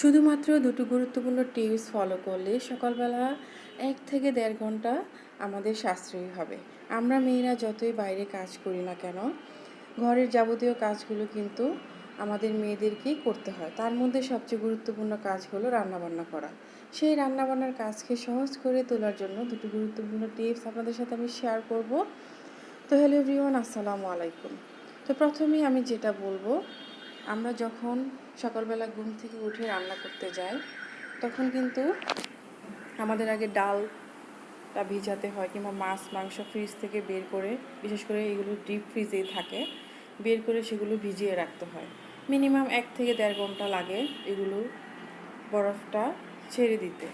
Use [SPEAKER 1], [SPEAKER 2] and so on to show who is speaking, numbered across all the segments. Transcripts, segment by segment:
[SPEAKER 1] শুধুমাত্র দুটো গুরুত্বপূর্ণ টিপস ফলো করলে সকালবেলা এক থেকে দেড় ঘণ্টা আমাদের সাশ্রয়ী হবে। আমরা মেয়েরা যতই বাইরে কাজ করি না কেন, ঘরের যাবতীয় কাজগুলো কিন্তু আমাদের মেয়েদেরকেই করতে হয়। তার মধ্যে সবচেয়ে গুরুত্বপূর্ণ কাজ হলো রান্নাবান্না করা। সেই রান্নাবান্নার কাজকে সহজ করে তোলার জন্য দুটো গুরুত্বপূর্ণ টিপস আপনাদের সাথে আমি শেয়ার করব। তো হ্যালো এভরিওয়ান, আসসালামু আলাইকুম। তো প্রথমেই আমি যেটা বলব আমরা যখন সকালবেলা ঘুম থেকে উঠে রান্না করতে যাই, তখন কিন্তু আমাদের আগে ডালটা ভিজাতে হয় কিংবা মাছ, মাংস ফ্রিজ থেকে বের করে, বিশেষ করে এগুলো ডিপ ফ্রিজেই থাকে, বের করে সেগুলো ভিজিয়ে রাখতে হয়। মিনিমাম এক থেকে দেড় ঘণ্টা লাগে এগুলো বরফটা ছেড়ে দিতে।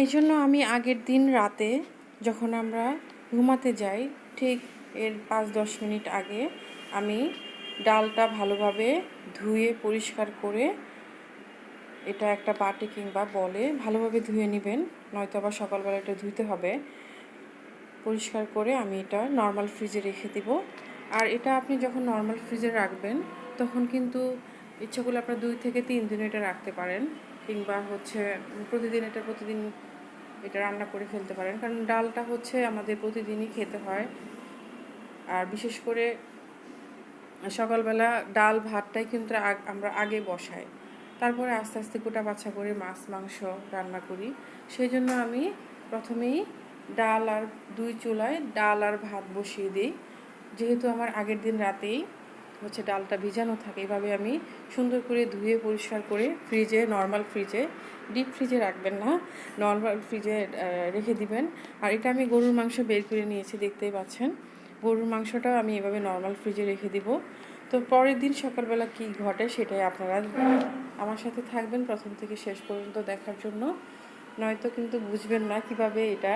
[SPEAKER 1] এই জন্য আমি আগের দিন রাতে যখন আমরা ঘুমাতে যাই, ঠিক এর পাঁচ দশ মিনিট আগে আমি ডালটা ভালোভাবে ধুয়ে পরিষ্কার করে এটা একটা বাটি কিংবা বলে ভালোভাবে ধুয়ে নেবেন, নয়তো আবার সকালবেলা এটা ধুইতে হবে। পরিষ্কার করে আমি এটা নর্মাল ফ্রিজে রেখে দিব। আর এটা আপনি যখন নর্মাল ফ্রিজে রাখবেন, তখন কিন্তু ইচ্ছা করলে আপনার দুই থেকে তিন দিন এটা রাখতে পারেন কিংবা হচ্ছে প্রতিদিন এটা প্রতিদিন এটা রান্না করে ফেলতে পারেন। কারণ ডালটা হচ্ছে আমাদের প্রতিদিনই খেতে হয়। আর বিশেষ করে সকালবেলা ডাল ভাতটাই কিন্তু আমরা আগে বসাই। তারপরে আস্তে আস্তে গোটা বাছা করে মাছ, মাংস রান্না করি। সেই জন্য আমি প্রথমেই ডাল আর দুই চুলায় ডাল আর ভাত বসিয়ে দিই। যেহেতু আমার আগের দিন রাতেই হচ্ছে ডালটা ভিজানো থাকে, এভাবে আমি সুন্দর করে ধুয়ে পরিষ্কার করে ফ্রিজে, নর্মাল ফ্রিজে, ডিপ ফ্রিজে রাখবেন না, নর্মাল ফ্রিজে রেখে দিবেন। আর এটা আমি গরুর মাংস বের করে নিয়েছি, দেখতেই পাচ্ছেন। গরুর মাংসটাও আমি এভাবে নর্মাল ফ্রিজে রেখে দিব। তো পরের দিন সকালবেলা কি ঘটে সেটাই আপনারা আমার সাথে থাকবেন প্রথম থেকে শেষ পর্যন্ত দেখার জন্য। নয়তো কিন্তু বুঝবেন না কীভাবে এটা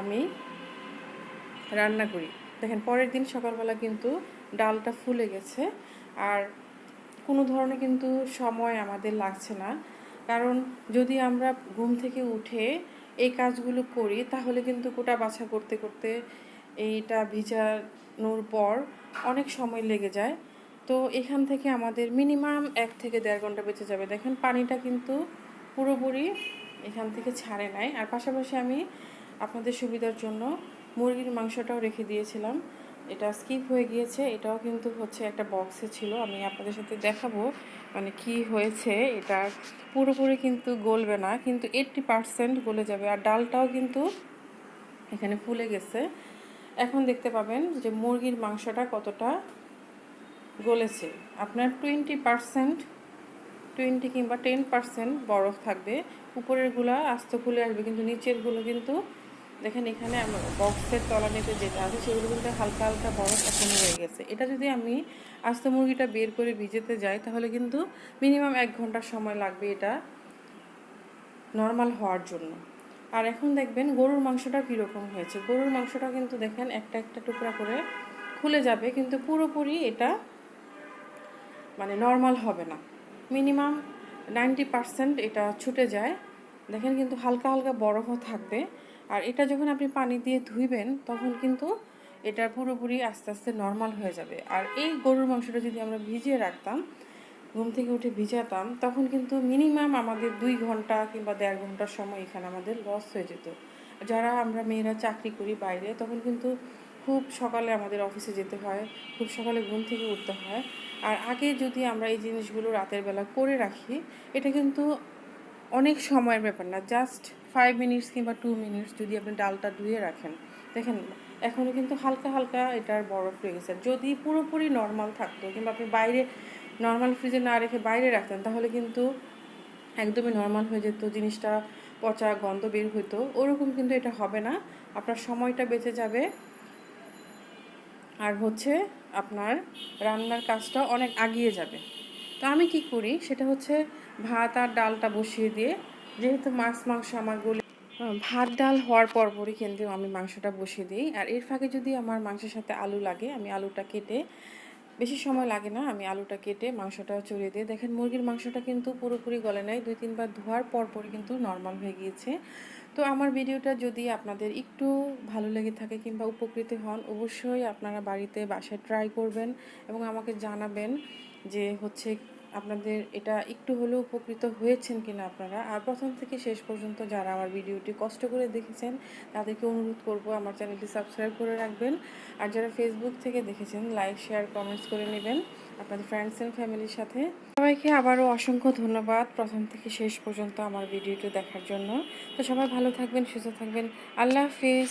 [SPEAKER 1] আমি রান্না করি। দেখেন, পরের দিন সকালবেলা কিন্তু ডালটা ফুলে গেছে। আর কোনো ধরনের কিন্তু সময় আমাদের লাগছে না। কারণ যদি আমরা ঘুম থেকে উঠে এই কাজগুলো করি, তাহলে কিন্তু কোটা বাছা করতে করতে এইটা ভিজানোর পর অনেক সময় লেগে যায়। তো এখান থেকে আমাদের মিনিমাম এক থেকে দেড় ঘণ্টা বেঁচে যাবে। দেখেন পানিটা কিন্তু পুরোপুরি এখান থেকে ছাড়ে নাই। আর পাশাপাশি আমি আপনাদের সুবিধার জন্য মুরগির মাংসটাও রেখে দিয়েছিলাম। এটা স্কিপ হয়ে গিয়েছে। এটাও কিন্তু হচ্ছে একটা বক্সে ছিল। আমি আপনাদের সাথে দেখাবো মানে কি হয়েছে। এটা পুরোপুরি কিন্তু গলবে না। কিন্তু এইট্টি পারসেন্ট গলে যাবে। আর ডালটাও কিন্তু এখানে ফুলে গেছে। এখন দেখতে পাবেন যে মুরগির মাংসটা কতটা গলেছে। আপনার টোয়েন্টি পারসেন্ট টোয়েন্টি কিংবা টেন পার্সেন্ট বরফ থাকবে। উপরেরগুলো আস্ত খুলে আসবে, কিন্তু নিচেরগুলো কিন্তু দেখেন এখানে বক্সের তলানিতে যেটা আছে, সেগুলো কিন্তু হালকা হালকা বরফ এখনও হয়ে গেছে। এটা যদি আমি আস্ত মুরগিটা বের করে ভিজেতে যাই, তাহলে কিন্তু মিনিমাম এক ঘণ্টার সময় লাগবে এটা নর্মাল হওয়ার জন্য। আর এখন দেখবেন গরুর মাংসটা কীরকম হয়েছে। গরুর মাংসটা কিন্তু দেখেন একটা একটা টুকরা করে খুলে যাবে, কিন্তু পুরোপুরি এটা মানে নর্মাল হবে না। মিনিমাম নাইনটি পারসেন্ট এটা ছুটে যায়। দেখেন কিন্তু হালকা হালকা বরফও থাকবে। আর এটা যখন আপনি পানি দিয়ে ধুইবেন, তখন কিন্তু এটা পুরোপুরি আস্তে আস্তে নর্মাল হয়ে যাবে। আর এই গরুর মাংসটা যদি আমরা ভিজিয়ে রাখতাম ঘুম থেকে উঠে ভিজাতাম, তখন কিন্তু মিনিমাম আমাদের দুই ঘণ্টা কিংবা দেড় ঘণ্টার সময় এখানে আমাদের লস হয়ে যেত। যারা আমরা মেয়েরা চাকরি করি বাইরে, তখন কিন্তু খুব সকালে আমাদের অফিসে যেতে হয়, খুব সকালে ঘুম থেকে উঠতে হয়। আর আগে যদি আমরা এই জিনিসগুলো রাতের বেলা করে রাখি, এটা কিন্তু অনেক সময়ের ব্যাপার না জাস্ট ফাইভ মিনিটস কিংবা টু মিনিটস যদি আপনি ডালটা ধুয়ে রাখেন। দেখেন এখনও কিন্তু হালকা হালকা এটার বরফ রয়ে গেছে। যদি পুরোপুরি নর্মাল থাকতো কিংবা আপনি বাইরে নর্মাল ফ্রিজে না রেখে বাইরে রাখতেন, তাহলে কিন্তু একদমই নর্মাল হয়ে যেত, জিনিসটা পচা, গন্ধ বের হতো ওরকম কিন্তু এটা হবে না। আপনার সময়টা বেঁচে যাবে। আর হচ্ছে আপনার রান্নার কাজটা অনেক আগিয়ে যাবে। তো আমি কি করি, সেটা হচ্ছে ভাত আর ডালটা বসিয়ে দিয়ে, যেহেতু মাছ, মাংস আমার গলি ভাত, ডাল হওয়ার পরপরই কিন্তু আমি মাংসটা বসিয়ে দিই। আর এর ফাঁকে যদি আমার মাংসের সাথে আলু লাগে, আমি আলুটা কেটে বেশি সময় লাগে না। আমি আলুটা কেটে মাংসটাও চড়িয়ে দিয়ে দেখেন, মুরগির মাংসটা কিন্তু পুরোপুরি গলে নাই। দুই তিনবার ধোয়ার পর পরই কিন্তু নর্মাল হয়ে গিয়েছে। তো আমার ভিডিওটা যদি আপনাদের একটু ভালো লেগে থাকে কিংবা উপকৃত হন, অবশ্যই আপনারা বাড়িতে বাসায় ট্রাই করবেন এবং আমাকে জানাবেন যে হচ্ছে আপনাদের এটা একটু হলেও উপকৃত হয়েছেন কিনা আপনারা? আর প্রথম থেকে শেষ পর্যন্ত যারা আমার ভিডিওটি কষ্ট করে দেখেছেন, তাদেরকে অনুরোধ করব আমার চ্যানেলটি সাবস্ক্রাইব করে রাখবেন। আর যারা ফেসবুক থেকে দেখেছেন লাইক শেয়ার কমেন্টস করে নেবেন আপনাদের ফ্রেন্ডস অ্যান্ড ফ্যামিলির সাথে। সবাইকে আবারও অসংখ্য ধন্যবাদ প্রথম থেকে শেষ পর্যন্ত আমার ভিডিওটি দেখার জন্য। তো সবাই ভালো থাকবেন, সুস্থ থাকবেন। আল্লাহ হাফিজ।